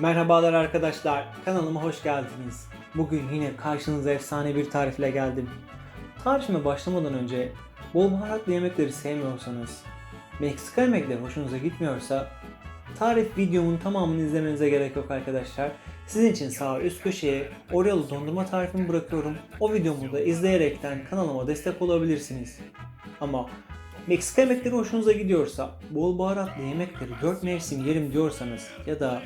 Merhabalar arkadaşlar, kanalıma hoş geldiniz. Bugün yine karşınıza efsane bir tarifle geldim. Tarifime başlamadan önce bol baharatlı yemekleri sevmiyorsanız, Meksika yemekleri hoşunuza gitmiyorsa tarif videomun tamamını izlemenize gerek yok arkadaşlar. Sizin için sağ üst köşeye Oreo'lu dondurma tarifimi bırakıyorum. O videomu da izleyerekten kanalıma destek olabilirsiniz. Ama Meksika yemekleri hoşunuza gidiyorsa, bol baharatlı yemekleri 4 mevsim yerim diyorsanız ya da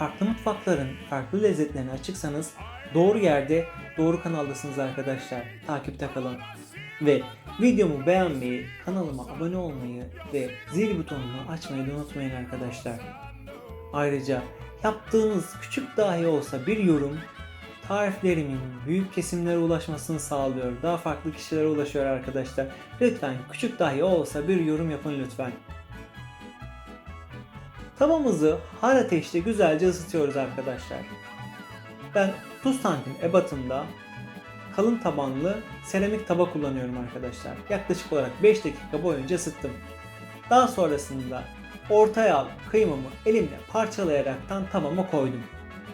farklı mutfakların farklı lezzetlerine açıksanız doğru yerde, doğru kanaldasınız arkadaşlar. Takipte kalın. Ve videomu beğenmeyi, kanalıma abone olmayı ve zil butonunu açmayı da unutmayın arkadaşlar. Ayrıca yaptığınız küçük dahi olsa bir yorum tariflerimin büyük kesimlere ulaşmasını sağlıyor. Daha farklı kişilere ulaşıyor arkadaşlar. Lütfen küçük dahi olsa bir yorum yapın lütfen. Tavamızı har ateşte güzelce ısıtıyoruz arkadaşlar. Ben 30 santim ebatında kalın tabanlı seramik tava kullanıyorum arkadaşlar. Yaklaşık olarak 5 dakika boyunca ısıttım. Daha sonrasında orta yağ kıymamı elimle parçalayaraktan tavama koydum.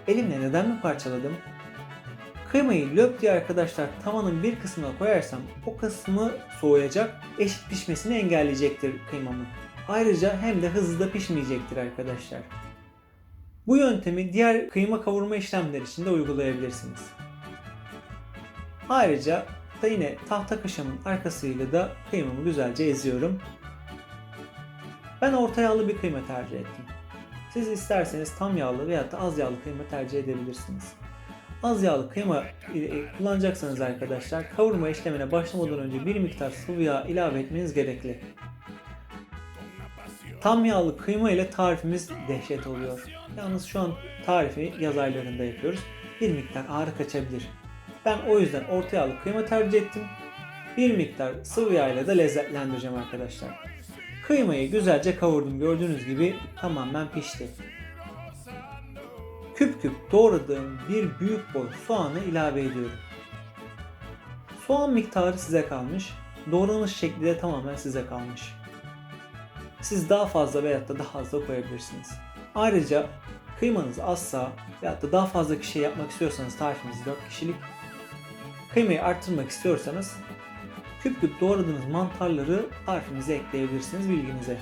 Elimle neden mi parçaladım? Kıymayı löp diye arkadaşlar tavanın bir kısmına koyarsam o kısmı soğuyacak, eşit pişmesini engelleyecektir kıymamın. Ayrıca hem de hızlı da pişmeyecektir arkadaşlar. Bu yöntemi diğer kıyma kavurma işlemleri için de uygulayabilirsiniz. Ayrıca da yine tahta kaşığımın arkasıyla da kıymamı güzelce eziyorum. Ben orta yağlı bir kıyma tercih ettim. Siz isterseniz tam yağlı veya da az yağlı kıyma tercih edebilirsiniz. Az yağlı kıyma kullanacaksanız arkadaşlar kavurma işlemine başlamadan önce bir miktar sıvı yağ ilave etmeniz gerekli. Tam yağlı kıyma ile tarifimiz dehşet oluyor. Yalnız şu an tarifi yaz aylarında yapıyoruz. Bir miktar ağrı kaçabilir. Ben o yüzden orta yağlı kıyma tercih ettim. Bir miktar sıvı yağ ile de lezzetlendireceğim arkadaşlar. Kıymayı güzelce kavurdum. Gördüğünüz gibi tamamen pişti. Küp küp doğradığım bir büyük boy soğanı ilave ediyorum. Soğan miktarı size kalmış. Doğranış şekli de tamamen size kalmış. Siz daha fazla veyahut da daha az da koyabilirsiniz. Ayrıca kıymanız azsa veyahut da daha fazla kişi yapmak istiyorsanız tarifimiz 4 kişilik kıymayı arttırmak istiyorsanız küp küp doğradığınız mantarları tarifimize ekleyebilirsiniz bilginize.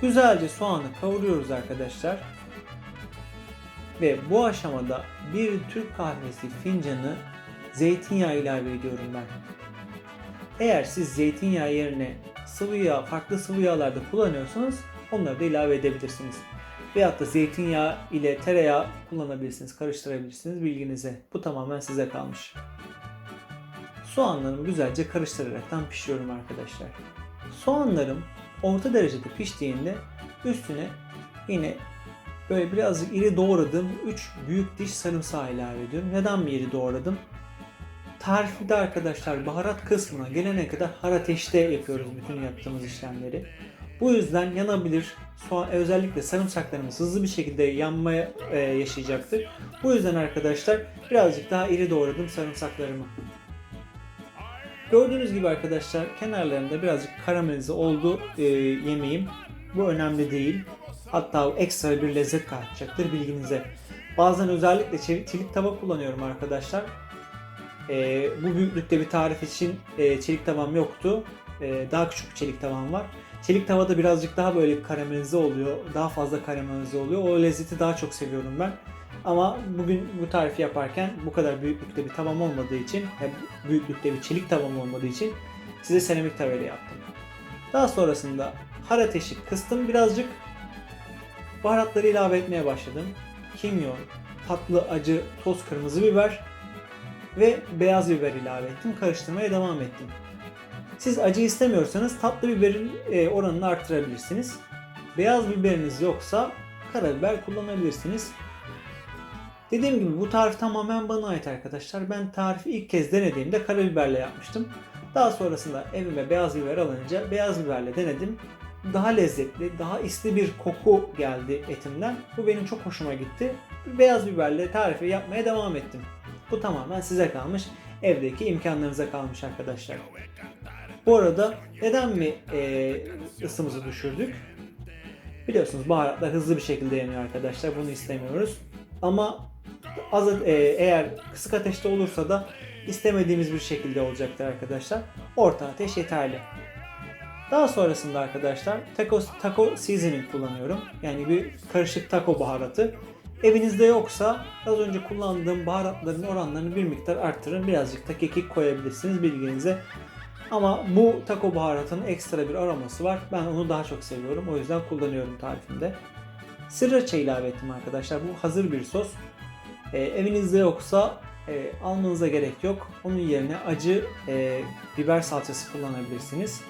Güzelce soğanı kavuruyoruz arkadaşlar. Ve bu aşamada bir Türk kahvesi fincanı zeytinyağı ilave ediyorum ben. Eğer siz zeytinyağı yerine sıvı yağ, farklı sıvı yağlarda kullanıyorsanız onları da ilave edebilirsiniz. Veyahut da zeytinyağı ile tereyağı kullanabilirsiniz, karıştırabilirsiniz bilginize. Bu tamamen size kalmış. Soğanlarımı güzelce karıştıraraktan pişiriyorum arkadaşlar. Soğanlarım orta derecede piştiğinde üstüne yine böyle birazcık iri doğradığım 3 büyük diş sarımsağı ilave ediyorum. Neden bir iri doğradım? Tarifte arkadaşlar baharat kısmına gelene kadar har ateşte yapıyoruz bütün yaptığımız işlemleri. Bu yüzden yanabilir. Soğan, özellikle sarımsaklarımız hızlı bir şekilde yanmaya e, yaşayacaktır. Bu yüzden arkadaşlar birazcık daha iri doğradım sarımsaklarımı. Gördüğünüz gibi arkadaşlar kenarlarında birazcık karamelize oldu e, yemeğim. Bu önemli değil. Hatta ekstra bir lezzet katacaktır bilginize. Bazen özellikle çelik, tava kullanıyorum arkadaşlar. E, bu büyüklükte bir tarif için e, çelik tavam yoktu. E, daha küçük bir çelik tavam var. Çelik tavada birazcık daha böyle karamelize oluyor. Daha fazla karamelize oluyor. O lezzeti daha çok seviyorum ben. Ama bugün bu tarifi yaparken bu kadar büyüklükte bir tavam olmadığı için, hem büyüklükte bir çelik tavam olmadığı için size seramik tavayla yaptım. Daha sonrasında har ateşi kıstım birazcık. Baharatları ilave etmeye başladım. Kimyon, tatlı acı toz kırmızı biber ve beyaz biber ilave ettim. Karıştırmaya devam ettim. Siz acı istemiyorsanız tatlı biberin e, oranını artırabilirsiniz. Beyaz biberiniz yoksa karabiber kullanabilirsiniz. Dediğim gibi bu tarif tamamen bana ait arkadaşlar. Ben tarifi ilk kez denediğimde karabiberle yapmıştım. Daha sonrasında evime beyaz biber alınca beyaz biberle denedim. Daha lezzetli, daha isli bir koku geldi etimden. Bu benim çok hoşuma gitti. Beyaz biberle tarifi yapmaya devam ettim. Bu tamamen size kalmış. Evdeki imkanlarınıza kalmış arkadaşlar. Bu arada neden mi e, ısımızı düşürdük? Biliyorsunuz baharatlar hızlı bir şekilde yanıyor arkadaşlar. Bunu istemiyoruz. ama az e, eğer kısık ateşte olursa da istemediğimiz bir şekilde olacaktır arkadaşlar. Orta ateş yeterli. Daha sonrasında arkadaşlar taco, taco seasoning kullanıyorum. Yani bir karışık taco baharatı. Evinizde yoksa az önce kullandığım baharatların oranlarını bir miktar arttırın. Birazcık da kekik koyabilirsiniz bilginize. Ama bu taco baharatının ekstra bir aroması var. Ben onu daha çok seviyorum. O yüzden kullanıyorum tarifimde. Sriracha ilave ettim arkadaşlar. Bu hazır bir sos. E, evinizde yoksa e, almanıza gerek yok. Onun yerine acı e, biber salçası kullanabilirsiniz.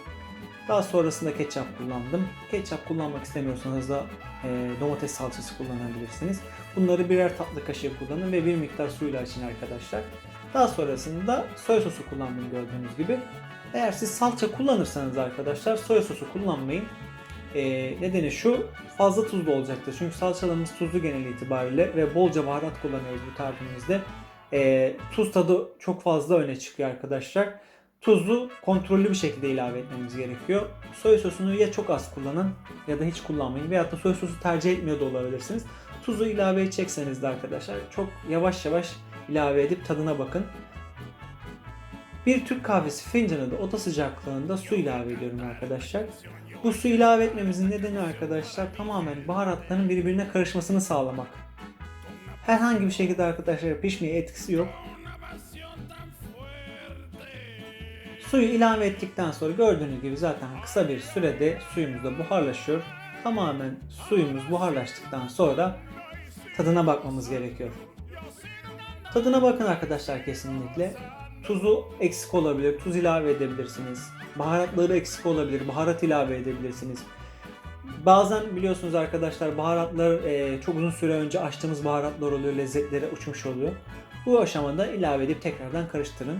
Daha sonrasında ketçap kullandım. Ketçap kullanmak istemiyorsanız da e, domates salçası kullanabilirsiniz. Bunları birer tatlı kaşığı kullanın ve bir miktar suyla açın arkadaşlar. Daha sonrasında soya sosu kullandım gördüğünüz gibi. Eğer siz salça kullanırsanız arkadaşlar soya sosu kullanmayın. E, nedeni şu fazla tuzlu olacaktır. Çünkü salçalarımız tuzlu genel itibariyle ve bolca baharat kullanıyoruz bu tarifimizde. E, tuz tadı çok fazla öne çıkıyor arkadaşlar. Tuzu kontrollü bir şekilde ilave etmemiz gerekiyor. Soya sosunu ya çok az kullanın ya da hiç kullanmayın. Veyahut da soya sosu tercih etmiyor da olabilirsiniz. Tuzu ilave edecekseniz de arkadaşlar çok yavaş yavaş ilave edip tadına bakın. Bir Türk kahvesi fincanı da oda sıcaklığında su ilave ediyorum arkadaşlar. Bu su ilave etmemizin nedeni arkadaşlar tamamen baharatların birbirine karışmasını sağlamak. Herhangi bir şekilde arkadaşlar pişmeye etkisi yok. Suyu ilave ettikten sonra gördüğünüz gibi zaten kısa bir sürede suyumuz da buharlaşıyor. Tamamen suyumuz buharlaştıktan sonra tadına bakmamız gerekiyor. Tadına bakın arkadaşlar kesinlikle. Tuzu eksik olabilir, tuz ilave edebilirsiniz. Baharatları eksik olabilir, baharat ilave edebilirsiniz. Bazen biliyorsunuz arkadaşlar baharatlar e, çok uzun süre önce açtığımız baharatlar oluyor, lezzetleri uçmuş oluyor. Bu aşamada ilave edip tekrardan karıştırın.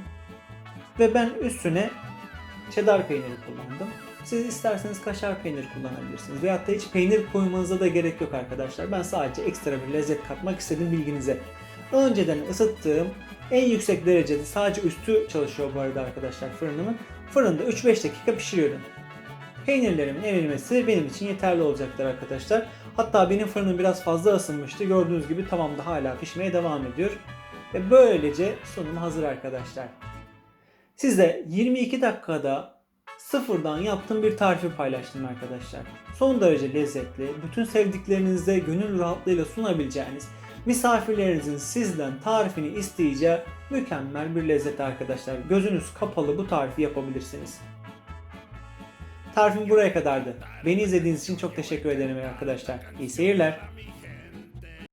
Ve ben üstüne cheddar peyniri kullandım. Siz isterseniz kaşar peyniri kullanabilirsiniz. Veyahut da hiç peynir koymanıza da gerek yok arkadaşlar. Ben sadece ekstra bir lezzet katmak istedim bilginize. Önceden ısıttığım en yüksek derecede sadece üstü çalışıyor bu arada arkadaşlar fırınımın. Fırında 3-5 dakika pişiriyorum. Peynirlerimin erimesi benim için yeterli olacaktır arkadaşlar. Hatta benim fırınım biraz fazla ısınmıştı. Gördüğünüz gibi tavamda hala pişmeye devam ediyor. Ve böylece sunum hazır arkadaşlar. Size 22 dakikada sıfırdan yaptığım bir tarifi paylaştım arkadaşlar. Son derece lezzetli, bütün sevdiklerinizde gönül rahatlığıyla sunabileceğiniz, misafirlerinizin sizden tarifini isteyeceği mükemmel bir lezzet arkadaşlar. Gözünüz kapalı bu tarifi yapabilirsiniz. Tarifim buraya kadardı. Beni izlediğiniz için çok teşekkür ederim arkadaşlar. İyi seyirler.